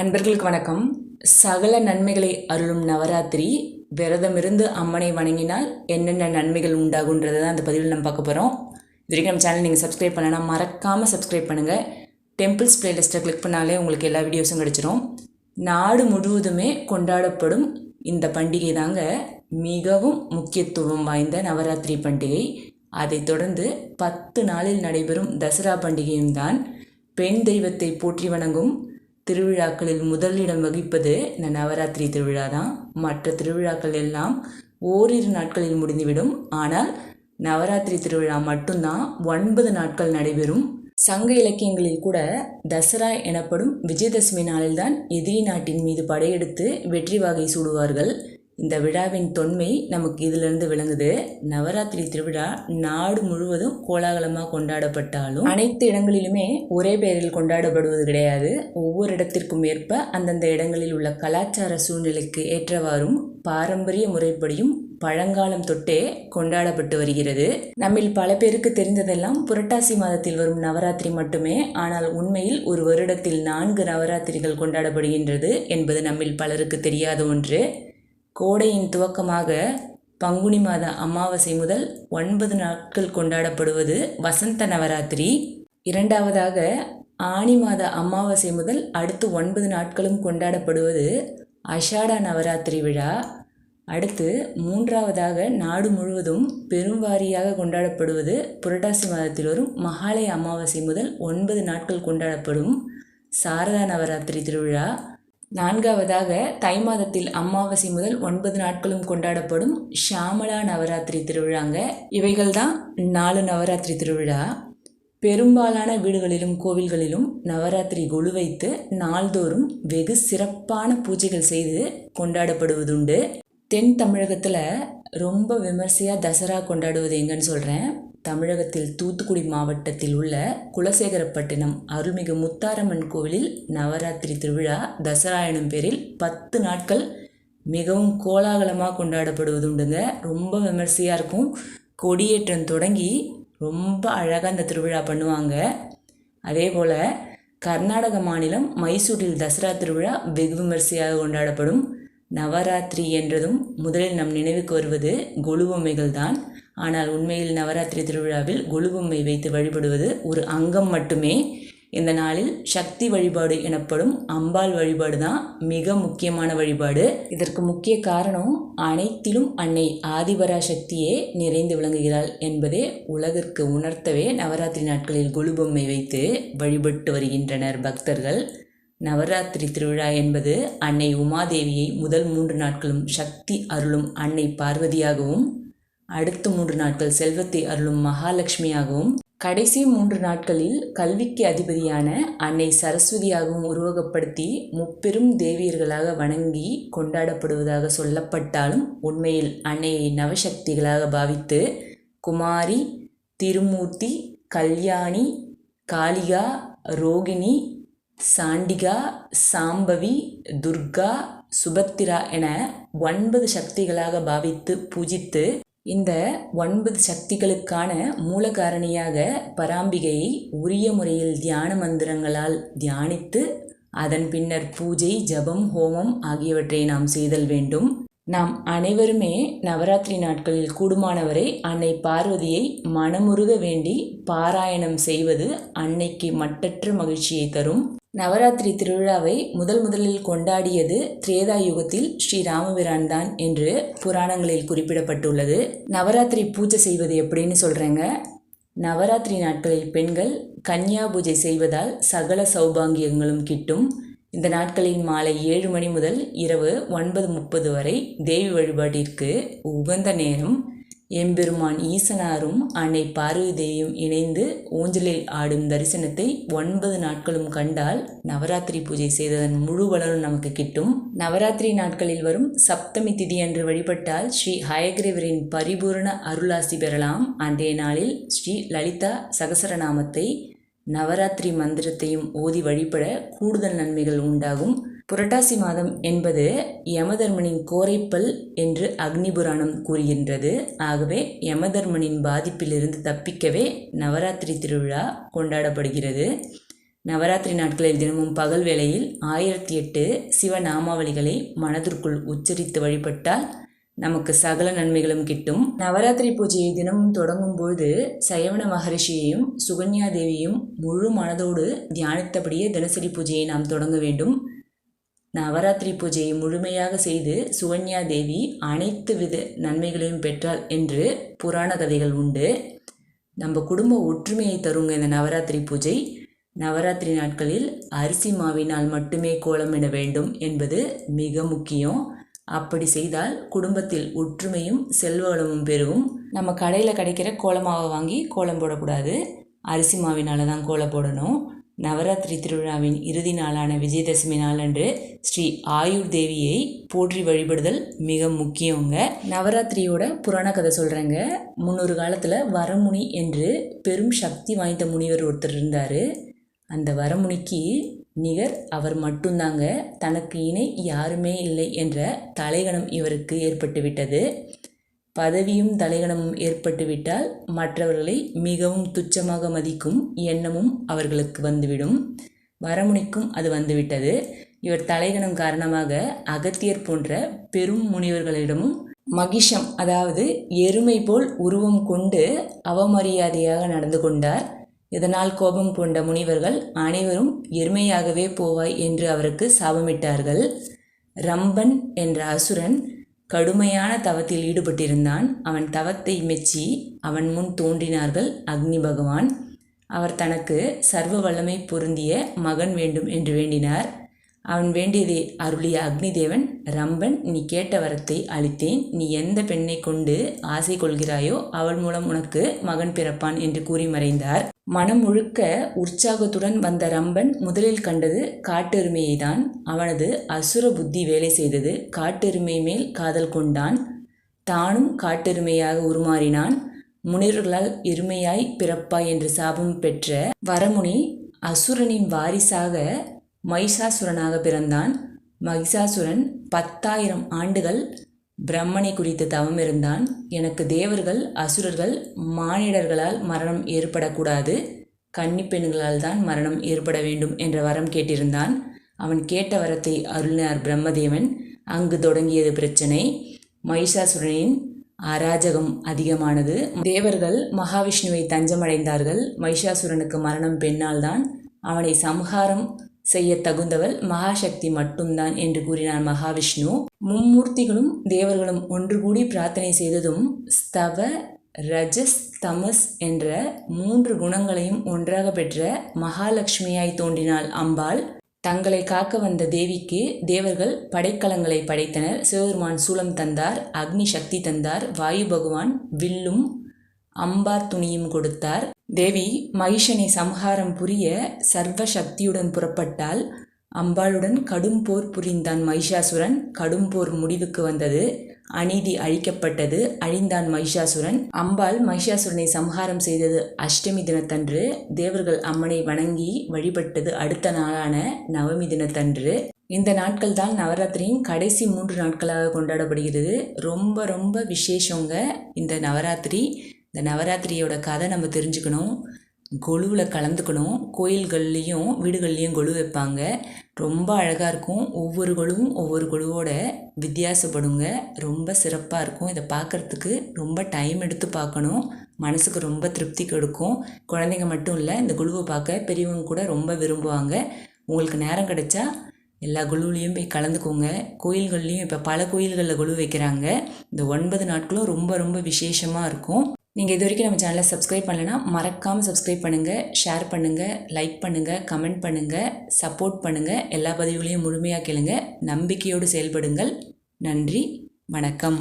அன்பர்களுக்கு வணக்கம். சகல நன்மைகளை அருளும் நவராத்திரி விரதமிருந்து அம்மனை வணங்கினால் என்னென்ன நன்மைகள் உண்டாகுன்றதை தான் அந்த பதிவில் நம்ம பார்க்க போகிறோம் இது வரைக்கும் நம்ம சேனல் நீங்கள் சப்ஸ்கிரைப் பண்ணலாம் மறக்காமல் சப்ஸ்கிரைப் பண்ணுங்கள் டெம்பிள்ஸ் பிளேலிஸ்ட்டை கிளிக் பண்ணாலே உங்களுக்கு எல்லா வீடியோஸும் கிடச்சிரும். நாடு முழுவதுமே கொண்டாடப்படும் இந்த பண்டிகை தாங்க மிகவும் முக்கியத்துவம் வாய்ந்த நவராத்திரி பண்டிகை. அதைத் தொடர்ந்து பத்து நாளில் நடைபெறும் தசரா பண்டிகையும் தான் பெண் தெய்வத்தை போற்றி வணங்கும் திருவிழாக்களில் முதலிடம் வகிப்பது இந்த நவராத்திரி திருவிழா தான் மற்ற திருவிழாக்கள் எல்லாம் ஓரிரு நாட்களில் முடிந்துவிடும். ஆனால் நவராத்திரி திருவிழா மட்டும்தான் ஒன்பது நாட்கள் நடைபெறும். சங்க இலக்கியங்களில் கூட தசரா எனப்படும் விஜயதசமி நாளில்தான் எதிரி நாட்டின் மீது படையெடுத்து வெற்றி வாகை சூடுவார்கள். இந்த விழாவின் தொன்மை நமக்கு இதிலிருந்து விளங்குது. நவராத்திரி திருவிழா நாடு முழுவதும் கோலாகலமாக கொண்டாடப்பட்டாலும் அனைத்து இடங்களிலுமே ஒரே பெயரில் கொண்டாடப்படுவது கிடையாது. ஒவ்வொரு இடத்திற்கும் ஏற்ப அந்தந்த இடங்களில் உள்ள கலாச்சார சூழ்நிலைக்கு ஏற்றவாறும் பாரம்பரிய முறைப்படியும் பழங்காலம் தொட்டே கொண்டாடப்பட்டு வருகிறது. நம்மில் பல பேருக்கு தெரிந்ததெல்லாம் புரட்டாசி மாதத்தில் வரும் நவராத்திரி மட்டுமே. ஆனால் உண்மையில் ஒரு வருடத்தில் நான்கு நவராத்திரிகள் கொண்டாடப்படுகின்றது என்பது நம்மில் பலருக்கு தெரியாத ஒன்று. கோடையின் துவக்கமாக பங்குனி மாத அமாவாசை முதல் ஒன்பது நாட்கள் கொண்டாடப்படுவது வசந்த நவராத்திரி. இரண்டாவதாக ஆனி மாத அமாவாசை முதல் அடுத்து ஒன்பது நாட்களும் கொண்டாடப்படுவது அஷாடா நவராத்திரி விழா. அடுத்து மூன்றாவதாக நாடு முழுவதும் பெரும்வாரியாக கொண்டாடப்படுவது புரட்டாசி மாதத்தில் வரும் மகாலய அமாவாசை முதல் ஒன்பது நாட்கள் கொண்டாடப்படும் சாரதா நவராத்திரி திருவிழா. நான்காவதாக தை மாதத்தில் அமாவாசை முதல் ஒன்பது நாட்களும் கொண்டாடப்படும் ஷாமலா நவராத்திரி திருவிழாங்க. இவைகள் தான் நாலு நவராத்திரி திருவிழா. பெரும்பாலான வீடுகளிலும் கோவில்களிலும் நவராத்திரி கொலு வைத்து நாள்தோறும் வெகு சிறப்பான பூஜைகள் செய்து கொண்டாடப்படுவதுண்டு. தென் தமிழகத்தில் ரொம்ப விமர்சையாக தசரா கொண்டாடுவது எங்கன்னு சொல்கிறேன் தமிழகத்தில் தூத்துக்குடி மாவட்டத்தில் உள்ள குலசேகரப்பட்டினம் அருள்மிகு முத்தாரம்மன் கோவிலில் நவராத்திரி திருவிழா தசரா எனும் பேரில் பத்து நாட்கள் மிகவும் கோலாகலமாக கொண்டாடப்படுவது உண்டுங்க ரொம்ப விமர்சையாக இருக்கும். கொடியேற்றம் தொடங்கி ரொம்ப அழகாக அந்த திருவிழா பண்ணுவாங்க. அதே போல் கர்நாடக மாநிலம் மைசூரில் தசரா திருவிழா வெகு விமர்சையாக கொண்டாடப்படும். நவராத்திரி என்றதும் முதலில் நம் நினைவுக்கு வருவது கொலுபொம்மைகள் தான் ஆனால் உண்மையில் நவராத்திரி திருவிழாவில் கொலுபொம்மை வைத்து வழிபடுவது ஒரு அங்கம் மட்டுமே. இந்த நாளில் சக்தி வழிபாடு எனப்படும் அம்பாள் வழிபாடு தான் மிக முக்கியமான வழிபாடு. இதற்கு முக்கிய காரணம் அனைத்திலும் அன்னை ஆதிபரா சக்தியே நிறைந்து விளங்குகிறாள் என்பதே உலகிற்கு உணர்த்தவே நவராத்திரி நாட்களில் கொலுபொம்மை வைத்து வழிபட்டு வருகின்றனர் பக்தர்கள். நவராத்திரி திருவிழா என்பது அன்னை உமாதேவியை முதல் மூன்று நாட்களும் சக்தி அருளும் அன்னை பார்வதியாகவும் அடுத்த மூன்று நாட்கள் செல்வத்தை அருளும் மகாலட்சுமியாகவும் கடைசி மூன்று நாட்களில் கல்விக்கு அதிபதியான அன்னை சரஸ்வதியாகவும் உருவகப்படுத்தி முப்பெரும் தேவியர்களாக வணங்கி கொண்டாடப்படுவதாக சொல்லப்பட்டாலும் உண்மையில் அன்னையை நவசக்திகளாக பாவித்து குமாரி திருமூர்த்தி கல்யாணி காளிகா ரோகிணி சாண்டிகா சாம்பவி துர்கா சுபத்திரா என ஒன்பது சக்திகளாக பாவித்து பூஜித்து இந்த ஒன்பது சக்திகளுக்கான மூலகாரணியாக பராம்பிகையை உரிய முறையில் தியான மந்திரங்களால் தியானித்து அதன் பின்னர் பூஜை ஜபம் ஹோமம் ஆகியவற்றை நாம் செய்தல் வேண்டும். நாம் அனைவருமே நவராத்திரி நாட்களில் கூடுமானவரை அன்னை பார்வதியை மனமுருக வேண்டி பாராயணம் செய்வது அன்னைக்கு மட்டற்ற மகிழ்ச்சியை தரும். நவராத்திரி திருவிழாவை முதல் முதலில் கொண்டாடியது திரேதா யுகத்தில் ஸ்ரீ ராமபிரான் தான் என்று புராணங்களில் குறிப்பிடப்பட்டுள்ளது. நவராத்திரி பூஜை செய்வது எப்படின்னு சொல்கிறேங்க நவராத்திரி நாட்களில் பெண்கள் கன்னியா பூஜை செய்வதால் சகல சௌபாங்கியங்களும் கிட்டும். இந்த நாட்களில் மாலை ஏழு மணி முதல் இரவு ஒன்பது முப்பது வரை தேவி வழிபாட்டிற்கு உகந்த நேரம். எம்பெருமான் ஈசனாரும் அன்னை பார்வதி தேவியும் இணைந்து ஊஞ்சலில் ஆடும் தரிசனத்தை ஒன்பது நாட்களும் கண்டால் நவராத்திரி பூஜை செய்ததன் முழு பலனும் நமக்கு கிட்டும். நவராத்திரி நாட்களில் வரும் சப்தமி திதி அன்று வழிபட்டால் ஸ்ரீ ஹயக்ரீவரின் பரிபூர்ண அருளாசி பெறலாம். அன்றைய நாளில் ஸ்ரீ லலிதா சகசரநாமத்தை நவராத்திரி மந்திரத்தையும் ஓதி வழிபட கூடுதல் நன்மைகள் உண்டாகும். புரட்டாசி மாதம் என்பது யமதர்மனின் கோரைப்பல் என்று அக்னி புராணம் கூறுகின்றது. ஆகவே யமதர்மனின் பாதிப்பிலிருந்து தப்பிக்கவே நவராத்திரி திருவிழா கொண்டாடப்படுகிறது. நவராத்திரி நாட்களில் தினமும் பகல் வேளையில் ஆயிரத்தி எட்டு சிவநாமாவளிகளை மனதிற்குள் உச்சரித்து வழிபட்டால் நமக்கு சகல நன்மைகளும் கிட்டும். நவராத்திரி பூஜையை தினமும் தொடங்கும் பொழுது சயவன மகரிஷியையும் சுகன்யா தேவியும் முழு மனதோடு தியானித்தபடியே தினசரி பூஜையை நாம் தொடங்க வேண்டும். நவராத்திரி பூஜையை முழுமையாக செய்து சுகன்யா தேவி அனைத்து வித நன்மைகளையும் பெற்றாள் என்று புராண கதைகள் உண்டு. நம்ம குடும்ப ஒற்றுமையை தருங்க இந்த நவராத்திரி பூஜை. நவராத்திரி நாட்களில் அரிசி மாவினால் மட்டுமே கோலமிட வேண்டும் என்பது மிக முக்கியம். அப்படி செய்தால் குடும்பத்தில் ஒற்றுமையும் செல்வ வளமும் பெருகும். நம்ம கடையில் கிடைக்கிற கோலமாவை வாங்கி கோலம் போடக்கூடாது. அரிசி மாவினால தான் கோலம் போடணும். நவராத்திரி திருவிழாவின் இறுதி நாளான விஜயதசமி நாளன்று ஸ்ரீ ஆயுர் தேவியை போற்றி வழிபடுதல் மிக முக்கியங்க. நவராத்திரியோட புராண கதை சொல்கிறேங்க முன்னொரு காலத்தில் வரமுனி என்று பெரும் சக்தி வாய்ந்த முனிவர் ஒருத்தர் இருந்தார். அந்த வரமுனிக்கு நிகர் அவர் மட்டும்தாங்க தனக்கு இணை யாருமே இல்லை என்ற தலைகணம் இவருக்கு ஏற்பட்டுவிட்டது. பதவியும் தலைகணமும் ஏற்பட்டுவிட்டால் மற்றவர்களை மிகவும் துச்சமாக மதிக்கும் எண்ணமும் அவர்களுக்கு வந்துவிடும். வரமுனிக்கும் அது வந்துவிட்டது. இவர் தலைகணம் காரணமாக அகத்தியர் போன்ற பெரும் முனிவர்களிடமும் மகிஷம் அதாவது எருமை போல் உருவம் கொண்டு அவமரியாதையாக நடந்து கொண்டார். இதனால் கோபம் கொண்ட முனிவர்கள் அனைவரும் எருமையாகவே போவாய் என்று அவருக்கு சாபமிட்டார்கள். ரம்பன் என்ற அசுரன் கடுமையான தவத்தில் ஈடுபட்டிருந்தான். அவன் தவத்தை மெச்சி அவன் முன் தோன்றினார்கள் அக்னி பகவான். அவர் தனக்கு சர்வ வல்லமை பொருந்திய மகன் வேண்டும் என்று வேண்டினார். அவன் வேண்டியதை அருளிய அக்னிதேவன் ரம்பன் நீ கேட்ட வரத்தை அளித்தேன் நீ எந்த பெண்ணை கொண்டு ஆசை கொள்கிறாயோ அவள் மூலம் உனக்கு மகன் பிறப்பான் என்று கூறி மறைந்தார். மனம் முழுக்க உற்சாகத்துடன் வந்த ரம்பன் முதலில் கண்டது காட்டெருமையை தான் அவனது அசுர புத்தி வேலை செய்தது காட்டெருமை மேல் காதல் கொண்டான். தானும் காட்டெருமையாக உருமாறினான். முனிவர்களால் எருமையாய் பிறப்பாய் என்று சாபம் பெற்ற வரமுனி அசுரனின் வாரிசாக மைசாசுரனாக பிறந்தான். மகிஷாசுரன் பத்தாயிரம் ஆண்டுகள் பிரம்மனை குறித்து தவம் இருந்தான். எனக்கு தேவர்கள் அசுரர்கள் மானிடர்களால் மரணம் ஏற்படக்கூடாது. கன்னி பெண்களால் தான் மரணம் ஏற்பட வேண்டும் என்ற வரம் கேட்டிருந்தான். அவன் கேட்ட வரத்தை அருளினார் பிரம்மதேவன். அங்கு தொடங்கியது பிரச்சனை. மகிஷாசுரனின் அராஜகம் அதிகமானது. தேவர்கள் மகாவிஷ்ணுவை தஞ்சமடைந்தார்கள். மகிஷாசுரனுக்கு மரணம் பெண்ணால் தான் அவனை சம்ஹாரம் செய்ய தகுந்தவள் மகாசக்தி மட்டும்தான் என்று கூறினார் மகாவிஷ்ணு. மும்மூர்த்திகளும் தேவர்களும் ஒன்று கூடி பிரார்த்தனை செய்ததும் ஸ்தவ ரஜஸ் தமஸ் என்ற மூன்று குணங்களையும் ஒன்றாக பெற்ற மகாலட்சுமியாய் தோன்றினாள் அம்பாள். தங்களை காக்க வந்த தேவிக்கு தேவர்கள் படைக்கலங்களை படைத்தனர். சிவபெருமான் சூலம் தந்தார் அக்னி சக்தி தந்தார் வாயு பகவான் வில்லும் அம்பார் துணியும் கொடுத்தார். தேவி மகிஷனை சம்ஹாரம் புரிய சர்வ சக்தியுடன் புறப்பட்டால் அம்பாளுடன் கடும் போர் புரிந்தான் மகிஷாசுரன். கடும் போர் முடிவுக்கு வந்தது. அநீதி அழிக்கப்பட்டது. அழிந்தான் மகிஷாசுரன். அம்பாள் மகிஷாசுரனை சம்ஹாரம் செய்தது அஷ்டமி தினத்தன்று. தேவர்கள் அம்மனை வணங்கி வழிபட்டது அடுத்த நாளான நவமி தினத்தன்று. இந்த நாட்கள் தான் நவராத்திரியின் கடைசி மூன்று நாட்களாக கொண்டாடப்படுகிறது. ரொம்ப ரொம்ப விசேஷங்க இந்த நவராத்திரி. இந்த நவராத்திரியோட கதை நம்ம தெரிஞ்சுக்கணும். கொலுவில் கலந்துக்கணும். கோயில்கள்லேயும் வீடுகள்லேயும் கொலு வைப்பாங்க. ரொம்ப அழகாக இருக்கும். ஒவ்வொரு கொலுவும் ஒவ்வொரு கொலுவோட வித்தியாசப்படுங்க. ரொம்ப சிறப்பாக இருக்கும். இதை பார்க்குறதுக்கு ரொம்ப டைம் எடுத்து பார்க்கணும். மனசுக்கு ரொம்ப திருப்தி கொடுக்கும். குழந்தைங்க மட்டும் இல்லை இந்த குழுவை பார்க்க பெரியவங்க கூட ரொம்ப விரும்புவாங்க. உங்களுக்கு நேரம் கிடைச்சா எல்லா குழுவிலையும் போய் கலந்துக்கோங்க. கோயில்கள்லேயும் இப்போ பல கோயில்களில் குழு வைக்கிறாங்க. இந்த ஒன்பது நாட்களும் ரொம்ப ரொம்ப விசேஷமாக இருக்கும். நீங்கள் இது வரைக்கும் நம்ம சேனலை சப்ஸ்கிரைப் பண்ணலைன்னா மறக்காமல் சப்ஸ்கிரைப் பண்ணுங்கள் ஷேர் பண்ணுங்கள் லைக் பண்ணுங்கள் கமெண்ட் பண்ணுங்கள் சப்போர்ட் பண்ணுங்கள் எல்லா பதிவுகளையும் முழுமையாக கேளுங்க. நம்பிக்கையோடு செயல்படுங்கள். நன்றி வணக்கம்.